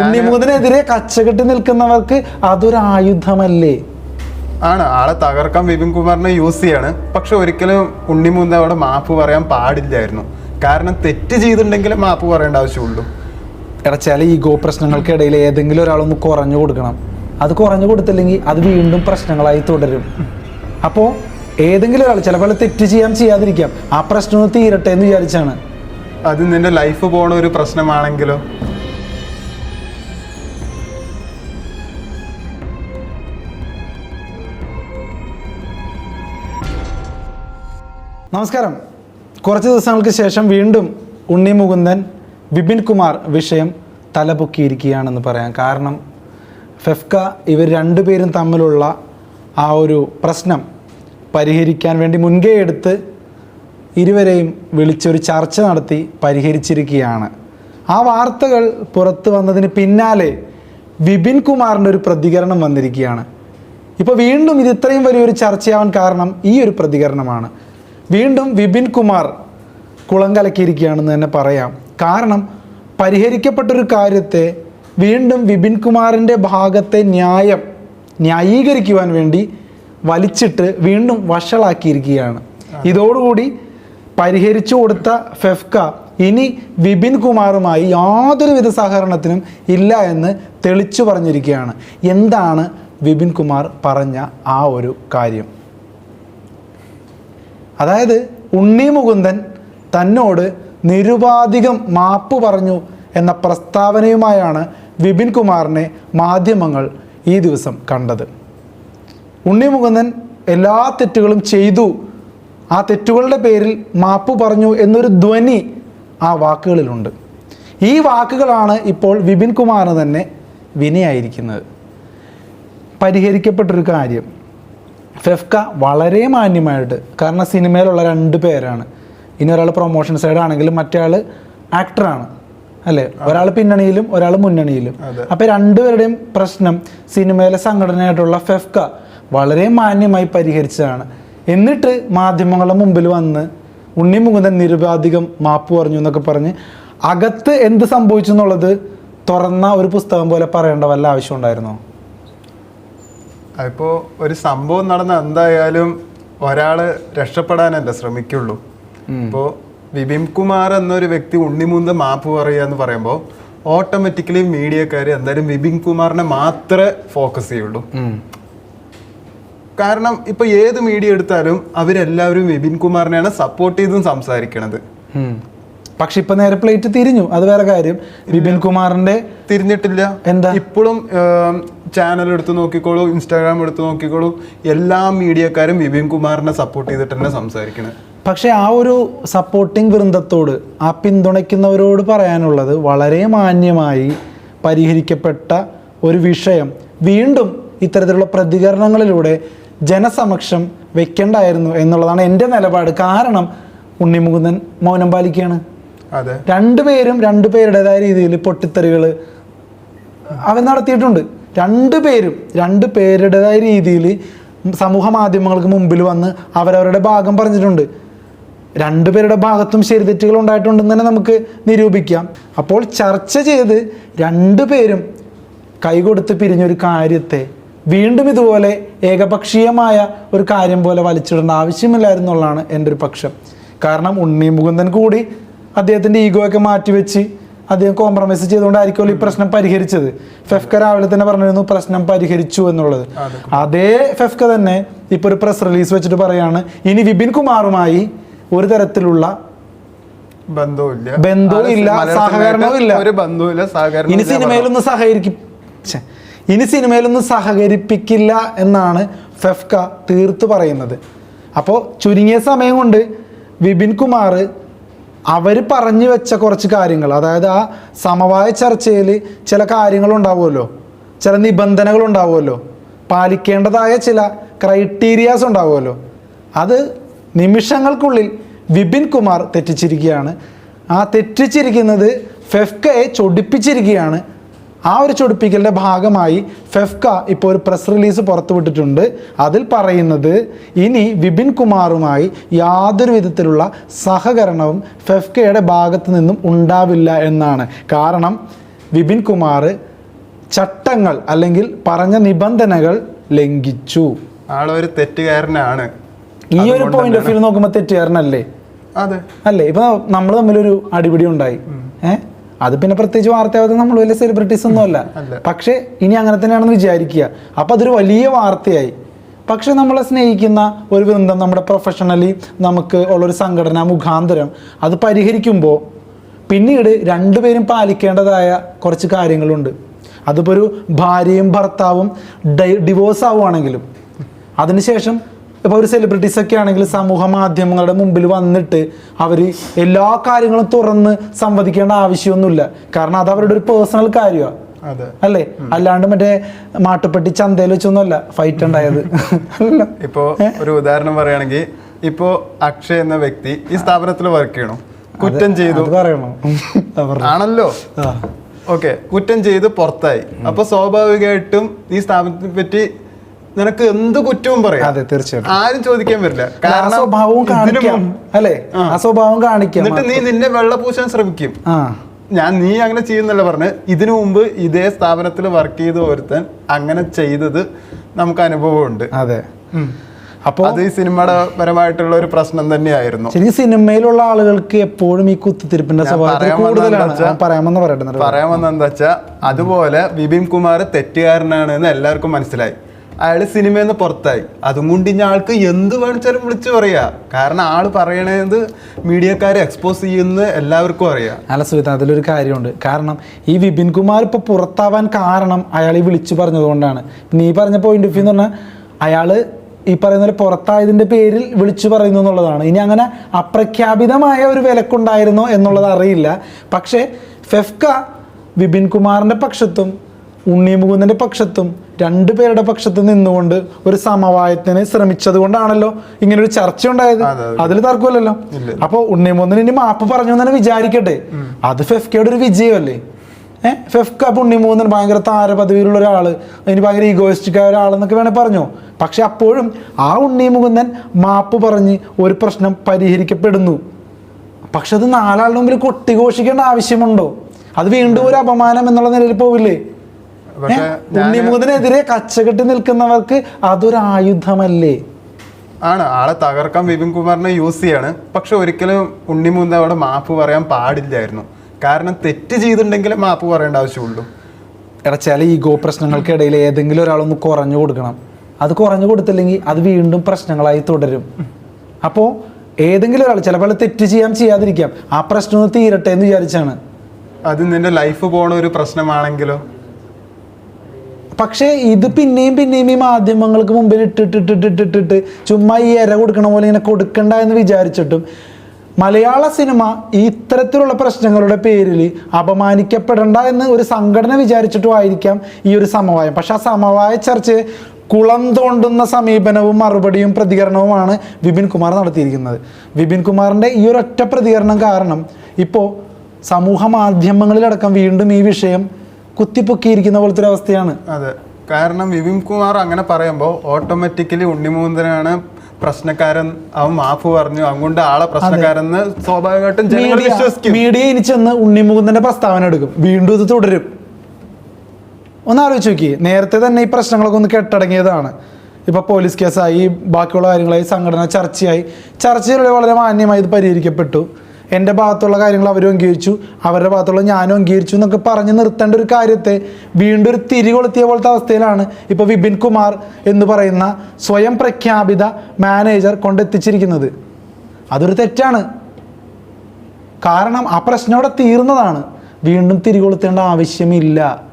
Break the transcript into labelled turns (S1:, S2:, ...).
S1: ഉണ്ണിമുഖത്തിനെതിരെ കച്ചകെട്ടി നിൽക്കുന്നവർക്ക് അതൊരു ആയുധമല്ലേ?
S2: ആണ്. ആളെ തകർക്കാൻ വിപിൻ കുമാറിനെ യൂസ് ചെയ്യാണ്. പക്ഷെ ഒരിക്കലും ഉണ്ണിമൂന്ന് അവിടെ മാപ്പ് പറയാൻ പാടില്ലായിരുന്നു. കാരണം തെറ്റ് ചെയ്തിട്ടുണ്ടെങ്കിൽ മാപ്പ് പറയേണ്ട ആവശ്യമുള്ളൂ.
S1: എടാ ചില ഈഗോ പ്രശ്നങ്ങൾക്കിടയിൽ ഏതെങ്കിലും ഒരാളൊന്ന് കുറഞ്ഞു കൊടുക്കണം. അത് കുറഞ്ഞു കൊടുത്തില്ലെങ്കിൽ അത് വീണ്ടും പ്രശ്നങ്ങളായി തുടരും. അപ്പോൾ ഏതെങ്കിലും ഒരാൾ ചിലപ്പോൾ തെറ്റ് ചെയ്യാൻ ചെയ്യാതിരിക്കാം. ആ പ്രശ്നം തീരട്ടെ എന്ന് വിചാരിച്ചാണ്.
S2: അത് നിന്റെ ലൈഫ് പോണ ഒരു പ്രശ്നമാണെങ്കിലോ?
S1: നമസ്കാരം. കുറച്ച് ദിവസങ്ങൾക്ക് ശേഷം വീണ്ടും ഉണ്ണി മുകുന്ദൻ ബിപിൻ കുമാർ വിഷയം തലപൊക്കിയിരിക്കുകയാണെന്ന് പറയാം. കാരണം ഫെഫ്ക ഇവർ രണ്ടുപേരും തമ്മിലുള്ള ആ ഒരു പ്രശ്നം പരിഹരിക്കാൻ വേണ്ടി മുൻകൈ എടുത്ത് ഇരുവരെയും വിളിച്ചൊരു ചർച്ച നടത്തി പരിഹരിച്ചിരിക്കുകയാണ്. ആ വാർത്തകൾ പുറത്തു വന്നതിന് പിന്നാലെ വിപിൻ കുമാറിന്റെ ഒരു പ്രതികരണം വന്നിരിക്കുകയാണ്. ഇപ്പോൾ വീണ്ടും ഇത് ഇത്രയും വലിയൊരു ചർച്ചയാവാൻ കാരണം ഈ ഒരു പ്രതികരണമാണ്. വീണ്ടും വിപിൻ കുമാർ കുളം കലക്കിയിരിക്കുകയാണെന്ന് തന്നെ പറയാം. കാരണം പരിഹരിക്കപ്പെട്ടൊരു കാര്യത്തെ വീണ്ടും വിപിൻ കുമാറിന്റെ ഭാഗത്തെ ന്യായം ന്യായീകരിക്കുവാൻ വേണ്ടി വലിച്ചിട്ട് വീണ്ടും വഷളാക്കിയിരിക്കുകയാണ്. ഇതോടുകൂടി പരിഹരിച്ചു കൊടുത്ത ഫെഫ്ക ഇനി വിപിൻ കുമാറുമായി യാതൊരുവിധ സഹകരണത്തിനും ഇല്ല എന്ന് തെളിച്ചു പറഞ്ഞിരിക്കുകയാണ്. എന്താണ് വിപിൻ കുമാർ പറഞ്ഞ ആ ഒരു കാര്യം? അതായത് ഉണ്ണി മുകുന്ദൻ തന്നോട് നിരുപാധികം മാപ്പ് പറഞ്ഞു എന്ന പ്രസ്താവനയുമായാണ് വിപിൻ കുമാറിനെ മാധ്യമങ്ങൾ ഈ ദിവസം കണ്ടത്. ഉണ്ണി മുകുന്ദൻ എല്ലാ തെറ്റുകളും ചെയ്തു. ആ തെറ്റുകളുടെ പേരിൽ മാപ്പ് പറഞ്ഞു എന്നൊരു ധ്വനി ആ വാക്കുകളിലുണ്ട്. ഈ വാക്കുകളാണ് ഇപ്പോൾ വിപിൻ കുമാറിന് തന്നെ വിനയായിരിക്കുന്നത്. പരിഹരിക്കപ്പെട്ടൊരു കാര്യം. ഫെഫ്ക വളരെ മാന്യമായിട്ട് കാരണം സിനിമയിലുള്ള രണ്ട് പേരാണ്. ഇനി ഒരാൾ പ്രൊമോഷൻ സൈഡ് ആണെങ്കിലും മറ്റേ ആൾ ആക്ടറാണ് അല്ലേ? ഒരാൾ പിന്നണിയിലും ഒരാൾ മുന്നണിയിലും.
S2: അപ്പൊ
S1: അപ്പോൾ രണ്ടുപേരുടെയും പ്രശ്നം സിനിമയിലെ സംഘടനയായിട്ടുള്ള ഫെഫ്ക വളരെ മാന്യമായി പരിഹരിച്ചതാണ്. എന്നിട്ട് മാധ്യമങ്ങളുടെ മുമ്പിൽ വന്ന് ഉണ്ണി മുകുന്ദൻ നിരുപാധികം മാപ്പ് പറഞ്ഞു എന്നൊക്കെ പറഞ്ഞ് അകത്ത് എന്ത് സംഭവിച്ചു എന്നുള്ളത് തുറന്ന ഒരു പുസ്തകം പോലെ പറയേണ്ട വല്ല ആവശ്യം ഉണ്ടായിരുന്നോ
S2: അതിപ്പോ ഒരു സംഭവം നടന്ന എന്തായാലും ഒരാൾ രക്ഷപ്പെടാനല്ലേ ശ്രമിക്കുള്ളൂ. ഇപ്പോ വിപിൻ കുമാർ എന്നൊരു വ്യക്തി ഉണ്ണിമുന്ത മാപ്പ് പറയുക എന്ന് പറയുമ്പോൾ ഓട്ടോമാറ്റിക്കലി മീഡിയക്കാർ എന്തായാലും വിപിൻ കുമാറിനെ മാത്രമേ ഫോക്കസ് ചെയ്യുള്ളൂ. കാരണം ഇപ്പൊ ഏത് മീഡിയ എടുത്താലും അവരെല്ലാവരും വിപിൻ കുമാറിനെയാണ് സപ്പോർട്ട് ചെയ്തും സംസാരിക്കണത്.
S1: പക്ഷെ ഇപ്പൊ നേരെ പ്ലേറ്റ് തിരിഞ്ഞു. അത് വേറെ കാര്യം. ബിപിൻ കുമാറിന്റെ
S2: തിരിഞ്ഞിട്ടില്ല.
S1: എന്താ?
S2: ഇപ്പോഴും ചാനൽ എടുത്ത് നോക്കിക്കോളൂ ഇൻസ്റ്റാഗ്രാം എടുത്ത് നോക്കിക്കോളൂ. എല്ലാ മീഡിയക്കാരും ബിപിൻ കുമാറിനെ സപ്പോർട്ട് ചെയ്തിട്ട് തന്നെ സംസാരിക്കണേ
S1: പക്ഷെ ആ ഒരു സപ്പോർട്ടിംഗ് വൃന്ദത്തോട് ആ പിന്തുണയ്ക്കുന്നവരോട് പറയാനുള്ളത് വളരെ മാന്യമായി പരിഹരിക്കപ്പെട്ട ഒരു വിഷയം. വീണ്ടും ഇത്തരത്തിലുള്ള പ്രതികരണങ്ങളിലൂടെ ജനസമക്ഷം വെക്കേണ്ടായിരുന്നു എന്നുള്ളതാണ് എന്റെ നിലപാട്. കാരണം ഉണ്ണിമുകുന്ദൻ മൗനം പാലിക്കുകയാണ്. രണ്ടുപേരും രണ്ടുപേരുടേതായ രീതിയിൽ പൊട്ടിത്തെറികൾ അവൻ നടത്തിയിട്ടുണ്ട്. രണ്ടുപേരും രണ്ടു പേരുടേതായ രീതിയിൽ സമൂഹ മാധ്യമങ്ങൾക്ക് മുമ്പിൽ വന്ന് അവരവരുടെ ഭാഗം പറഞ്ഞിട്ടുണ്ട്. രണ്ടുപേരുടെ ഭാഗത്തും ശരി തെറ്റുകൾ ഉണ്ടായിട്ടുണ്ടെന്ന് തന്നെ നമുക്ക് നിരൂപിക്കാം. അപ്പോൾ ചർച്ച ചെയ്ത് രണ്ടുപേരും കൈകൊടുത്ത് പിരിഞ്ഞൊരു കാര്യത്തെ വീണ്ടും ഇതുപോലെ ഏകപക്ഷീയമായ ഒരു കാര്യം പോലെ വലിച്ചിടേണ്ട ആവശ്യമില്ലായിരുന്നുള്ളതാണ് എന്റെ ഒരു പക്ഷം. കാരണം ഉണ്ണി മുകുന്ദൻ കൂടി അദ്ദേഹത്തിന്റെ ഈഗോ ഒക്കെ മാറ്റിവെച്ച് അദ്ദേഹം കോംപ്രമൈസ് ചെയ്തുകൊണ്ടായിരിക്കുമല്ലോ ഈ പ്രശ്നം പരിഹരിച്ചത്. ഫെഫ്ക രാവിലെ തന്നെ പറഞ്ഞിരുന്നു പ്രശ്നം പരിഹരിച്ചു എന്നുള്ളത്. അതേ ഫെഫ്ക തന്നെ ഇപ്പോൾ ഒരു പ്രസ് റിലീസ് വെച്ചിട്ട് പറയാണ് ഇനി വിപിൻ കുമാറുമായി ഒരു തരത്തിലുള്ള
S2: ബന്ധവുമില്ല.
S1: ബന്ധവും ഇല്ല, സഹകരണവും ഇല്ല.
S2: ഒരു ബന്ധവുമില്ല സഹകരണം
S1: ഇനി സിനിമയിലൊന്നും സഹകരിക്കും ഇനി സിനിമയിലൊന്നും സഹകരിപ്പിക്കില്ല എന്നാണ് ഫെഫ്ക തീർത്തു പറയുന്നത്. അപ്പോൾ ചുരുങ്ങിയ സമയം കൊണ്ട് വിപിൻ കുമാർ അവർ പറഞ്ഞു വെച്ച കുറച്ച് കാര്യങ്ങൾ അതായത് ആ സമവായ ചർച്ചയിൽ ചില കാര്യങ്ങൾ ഉണ്ടാവുമല്ലോ ചില നിബന്ധനകൾ ഉണ്ടാവുമല്ലോ പാലിക്കേണ്ടതായ ചില ക്രൈറ്റീരിയാസ് ഉണ്ടാവുമല്ലോ. അത് നിമിഷങ്ങൾക്കുള്ളിൽ വിപിൻ കുമാർ തെറ്റിച്ചിരിക്കുകയാണ്. ആ തെറ്റിച്ചിരിക്കുന്നത് ഫെഫ്കയെ ചൊടിപ്പിച്ചിരിക്കുകയാണ്. ആ ഒരു ചൊടിപ്പിക്കലിന്റെ ഭാഗമായി ഫെഫ്ക ഇപ്പോൾ ഒരു പ്രസ് റിലീസ് പുറത്തുവിട്ടിട്ടുണ്ട്. അതിൽ പറയുന്നത് ഇനി വിപിൻ കുമാറുമായി യാതൊരു വിധത്തിലുള്ള സഹകരണവും ഫെഫ്കയുടെ ഭാഗത്തു നിന്നും ഉണ്ടാവില്ല എന്നാണ്. കാരണം വിപിൻ കുമാർ ചട്ടങ്ങൾ അല്ലെങ്കിൽ പറഞ്ഞ നിബന്ധനകൾ ലംഘിച്ചു.
S2: ആളൊരു തെറ്റുകാരനാണ്.
S1: ഈ ഒരു പോയിന്റ് ഓഫ് വ്യൂ നോക്കുമ്പോൾ തെറ്റുകാരനല്ലേ?
S2: അതെ.
S1: അല്ലേ? ഇപ്പൊ നമ്മൾ തമ്മിലൊരു അടിപിടി ഉണ്ടായി. ഏഹ് അത് പിന്നെ പ്രത്യേകിച്ച് വാർത്തയാവാതെ നമ്മൾ വലിയ സെലിബ്രിറ്റീസ് ഒന്നും അല്ല.
S2: അല്ല.
S1: പക്ഷേ ഇനി അങ്ങനെ തന്നെയാണെന്ന് വിചാരിക്കുക. അപ്പൊ അതൊരു വലിയ വാർത്തയായി. പക്ഷെ നമ്മളെ സ്നേഹിക്കുന്ന ഒരു വൃന്ദം നമ്മുടെ പ്രൊഫഷണലി നമുക്ക് ഉള്ളൊരു സംഘടന മുഖാന്തരം അത് പരിഹരിക്കുമ്പോൾ പിന്നീട് രണ്ടുപേരും പാലിക്കേണ്ടതായ കുറച്ച് കാര്യങ്ങളുണ്ട്. അതിപ്പോൾ ഒരു ഭാര്യയും ഭർത്താവും ഡിവോഴ്സ് ആവുകയാണെങ്കിലും അതിനുശേഷം ഇപ്പോൾ ഒരു സെലിബ്രിറ്റീസ് ഒക്കെ ആണെങ്കിൽ സമൂഹ മാധ്യമങ്ങളുടെ മുമ്പിൽ വന്നിട്ട് അവർ എല്ലാ കാര്യങ്ങളും തുറന്ന് സംവദിക്കേണ്ട ആവശ്യമൊന്നുമില്ല. കാരണം അത് അവരുടെ ഒരു പേഴ്സണൽ കാര്യമാണ് അല്ലേ? അല്ലാണ്ട് മറ്റേ മാട്ടുപ്പെട്ടി ചന്തയിൽ വെച്ചൊന്നുമല്ല. ഫൈറ്റ് ഉണ്ടായത്.
S2: ഇപ്പോ ഒരു ഉദാഹരണം പറയുകയാണെങ്കിൽ ഇപ്പോ അക്ഷയ് എന്ന വ്യക്തി ഈ സ്ഥാപനത്തിൽ വർക്ക് ചെയ്യണം. കുറ്റം ചെയ്തു.
S1: പറയണോ?
S2: ആണല്ലോ. ഓക്കെ. കുറ്റം ചെയ്ത് പുറത്തായി. അപ്പൊ സ്വാഭാവികമായിട്ടും ഈ സ്ഥാപനത്തെ പറ്റി നിനക്ക് എന്ത് കുറ്റവും പറയാം?
S1: അതെ തീർച്ചയായിട്ടും.
S2: ആരും ചോദിക്കാൻ പറ്റില്ല
S1: കാരണം സ്വഭാവവും
S2: ഇതിനു
S1: കാണിക്കാം. അല്ലേ? ആ. സ്വഭാവം കാണിക്കാം
S2: എന്നിട്ട് നീ നിന്നെ വെള്ളപൂശാൻ ശ്രമിക്കും.
S1: ആ.
S2: ഞാൻ നീ അങ്ങനെ ചെയ്യുന്നല്ല പറഞ്ഞ് ഇതിനു മുമ്പ് ഇതേ സ്ഥാപനത്തിൽ വർക്ക് ചെയ്ത ഒരുത്തൻ അങ്ങനെ ചെയ്തത് നമുക്ക് അനുഭവമുണ്ട്.
S1: അതെ. അപ്പോൾ
S2: അത് ഈ സിനിമയുടെ പരമായിട്ടുള്ള ഒരു പ്രശ്നം തന്നെയായിരുന്നു.
S1: ശരിക്കും സിനിമയിലുള്ള ആളുകൾക്ക് എപ്പോഴും ഈ കുത്തിത്തിരിപ്പിന്റെ കൂടുതലാണ്. പറയാമെന്ന് പറയട്ടെ എന്നിട്ട്
S2: എന്താ വെച്ചാ അതുപോലെ വിപിൻ കുമാർ തെറ്റുകാരനാണ് എന്ന് എല്ലാവർക്കും മനസ്സിലായി. അയാൾ സിനിമയിൽ നിന്ന് പുറത്തായി. അതും കൊണ്ട് ഇനി ആൾക്ക് എന്ത് വേണിച്ചാലും വിളിച്ചു പറയാ. കാരണം ആൾ പറയണത് മീഡിയക്കാരെ എക്സ്പോസ് ചെയ്യുന്ന എല്ലാവർക്കും അറിയാം.
S1: അല്ല സുഹൃത്ത് അതിലൊരു കാര്യമുണ്ട്. കാരണം ഈ വിപിൻ കുമാർ ഇപ്പൊ പുറത്താവാൻ കാരണം അയാൾ ഈ വിളിച്ചു പറഞ്ഞതുകൊണ്ടാണ് നീ പറഞ്ഞ പോയിന്റ് ഓഫ് വ്യൂ എന്ന് പറഞ്ഞാൽ അയാൾ ഈ പറയുന്ന പോലെ പേരിൽ വിളിച്ചു പറയുന്നു എന്നുള്ളതാണ്. ഇനി അങ്ങനെ അപ്രഖ്യാപിതമായ ഒരു വിലക്കുണ്ടായിരുന്നോ എന്നുള്ളത് അറിയില്ല. പക്ഷേ ഫെഫ്ക വിപിൻ കുമാറിന്റെ പക്ഷത്തും ഉണ്ണി മുകുന്ദന്റെ പക്ഷത്തും രണ്ടുപേരുടെ പക്ഷത്ത് നിന്നുകൊണ്ട് ഒരു സമവായത്തിന് ശ്രമിച്ചത് കൊണ്ടാണല്ലോ ഇങ്ങനെ ഒരു ചർച്ച ഉണ്ടായത്
S2: അതെ, അതെ.
S1: അതിൽ തർക്കമല്ലല്ലോ. അപ്പൊ ഉണ്ണിമോന്നിന് ഇനി മാപ്പ് പറഞ്ഞു തന്നെ വിചാരിക്കട്ടെ. അത് ഫെഫ്കയുടെ ഒരു വിജയമല്ലേ? ഏഹ് ഫെഫ്ക അപ്പൊ ഉണ്ണിമൂന്നൻ ഭയങ്കര താരപദവിയിലുള്ള ഒരാൾ. ഇനി ഭയങ്കര ഈഗോയിസ്റ്റിക് ആയ ഒരാളെന്നൊക്കെ വേണേൽ പറഞ്ഞു? പക്ഷെ അപ്പോഴും ആ ഉണ്ണി മുകുന്ദൻ മാപ്പ് പറഞ്ഞ് ഒരു പ്രശ്നം പരിഹരിക്കപ്പെടുന്നു. പക്ഷെ അത് നാലാളുടെ മുമ്പിൽ കൊട്ടിഘോഷിക്കേണ്ട ആവശ്യമുണ്ടോ? അത് വീണ്ടും ഒരു അപമാനം എന്നുള്ള നിലയിൽ പോവില്ലേ? ഉണ്ണിമുകുന്ദനെതിരെ കച്ചകെട്ടി നിൽക്കുന്നവർക്ക് അതൊരു ആയുധമല്ലേ?
S2: ആണ്. ആളെ തകർക്കാൻ വിപിൻ കുമാറിനെ യൂസ് ചെയ്യാണ്. പക്ഷെ ഒരിക്കലും ഉണ്ണിമൂന്ന് അവിടെ മാപ്പ് പറയാൻ പാടില്ലായിരുന്നു. കാരണം തെറ്റ് ചെയ്തിട്ടുണ്ടെങ്കിൽ മാപ്പ് പറയേണ്ട ആവശ്യമുള്ളൂ.
S1: എടാ ചില ഈഗോ പ്രശ്നങ്ങൾക്കിടയിൽ ഏതെങ്കിലും ഒരാളൊന്ന് കുറഞ്ഞു കൊടുക്കണം. അത് കുറഞ്ഞു കൊടുത്തില്ലെങ്കിൽ അത് വീണ്ടും പ്രശ്നങ്ങളായി തുടരും. അപ്പോൾ ഏതെങ്കിലും ഒരാൾ ചിലപ്പോൾ തെറ്റ് ചെയ്യാൻ ചെയ്യാതിരിക്കാം. ആ പ്രശ്നം തീരട്ടെ എന്ന് വിചാരിച്ചാണ്.
S2: അത് നിന്റെ ലൈഫ് പോണ ഒരു പ്രശ്നമാണെങ്കിലോ?
S1: പക്ഷേ ഇത് പിന്നെയും പിന്നെയും ഈ മാധ്യമങ്ങൾക്ക് മുമ്പിൽ ഇട്ടിട്ടിട്ടിട്ടിട്ടിട്ട് ചുമ്മാ ഈ ഇര കൊടുക്കണ പോലെ ഇങ്ങനെ കൊടുക്കണ്ട എന്ന് വിചാരിച്ചിട്ടും മലയാള സിനിമ ഈ ഇത്തരത്തിലുള്ള പ്രശ്നങ്ങളുടെ പേരിൽ അപമാനിക്കപ്പെടണ്ട എന്ന് ഒരു സംഘടന വിചാരിച്ചിട്ടും ആയിരിക്കാം ഈ ഒരു സമവായം. പക്ഷെ ആ സമവായ ചർച്ച കുളം തോണ്ടുന്ന സമീപനവും മറുപടിയും പ്രതികരണവുമാണ് വിപിൻ കുമാർ നടത്തിയിരിക്കുന്നത്. വിപിൻ കുമാറിന്റെ ഈ ഒരൊറ്റ പ്രതികരണം കാരണം ഇപ്പോൾ സമൂഹ മാധ്യമങ്ങളിലടക്കം വീണ്ടും ഈ വിഷയം കുത്തിപ്പൊക്കിയിരിക്കുന്ന പോലത്തെ ഒരു അവസ്ഥയാണ്.
S2: അതെ. കാരണം വിപിൻ കുമാർ അങ്ങനെ പറയുമ്പോൾ ഓട്ടോമാറ്റിക്കലി ഉണ്ണിമൂന്തനാണ് പ്രശ്നക്കാരൻ. അവൻ മാപ്പ് പറഞ്ഞു. അങ്ങോട്ട് ആളെ പ്രശ്നക്കാരെന്ന് സ്വാഭാവികമായിട്ടും ജനങ്ങൾ
S1: മീഡിയ
S2: വിശ്വസിക്കും.
S1: മീഡിയ ഇനി ചെന്ന് ഉണ്ണിമുകുന്ദന്റെ പ്രസ്താവന എടുക്കും. വീണ്ടും ഇത് തുടരും. ഒന്ന് ആലോചിച്ച് നോക്കി നേരത്തെ തന്നെ ഈ പ്രശ്നങ്ങളൊക്കെ ഒന്ന് കെട്ടടങ്ങിയതാണ്. ഇപ്പൊ പോലീസ് കേസായി. ബാക്കിയുള്ള കാര്യങ്ങളായി. സംഘടന ചർച്ചയായി. ചർച്ചയിലൂടെ വളരെ മാന്യമായി ഇത് പരിഹരിക്കപ്പെട്ടു. എന്റെ ഭാഗത്തുള്ള കാര്യങ്ങൾ അവരും അംഗീകരിച്ചു. അവരുടെ ഭാഗത്തുള്ള ഞാനും അംഗീകരിച്ചു എന്നൊക്കെ പറഞ്ഞ് നിർത്തേണ്ട ഒരു കാര്യത്തെ വീണ്ടും ഒരു തിരികൊളുത്തിയ പോലത്തെ അവസ്ഥയിലാണ് ഇപ്പോൾ വിപിൻ കുമാർ എന്ന് പറയുന്ന സ്വയം പ്രഖ്യാപിത മാനേജർ കൊണ്ടെത്തിച്ചിരിക്കുന്നത്. അതൊരു തെറ്റാണ്. കാരണം ആ പ്രശ്നം അവിടെ തീർന്നതാണ്. വീണ്ടും തിരികൊളുത്തേണ്ട ആവശ്യമില്ല.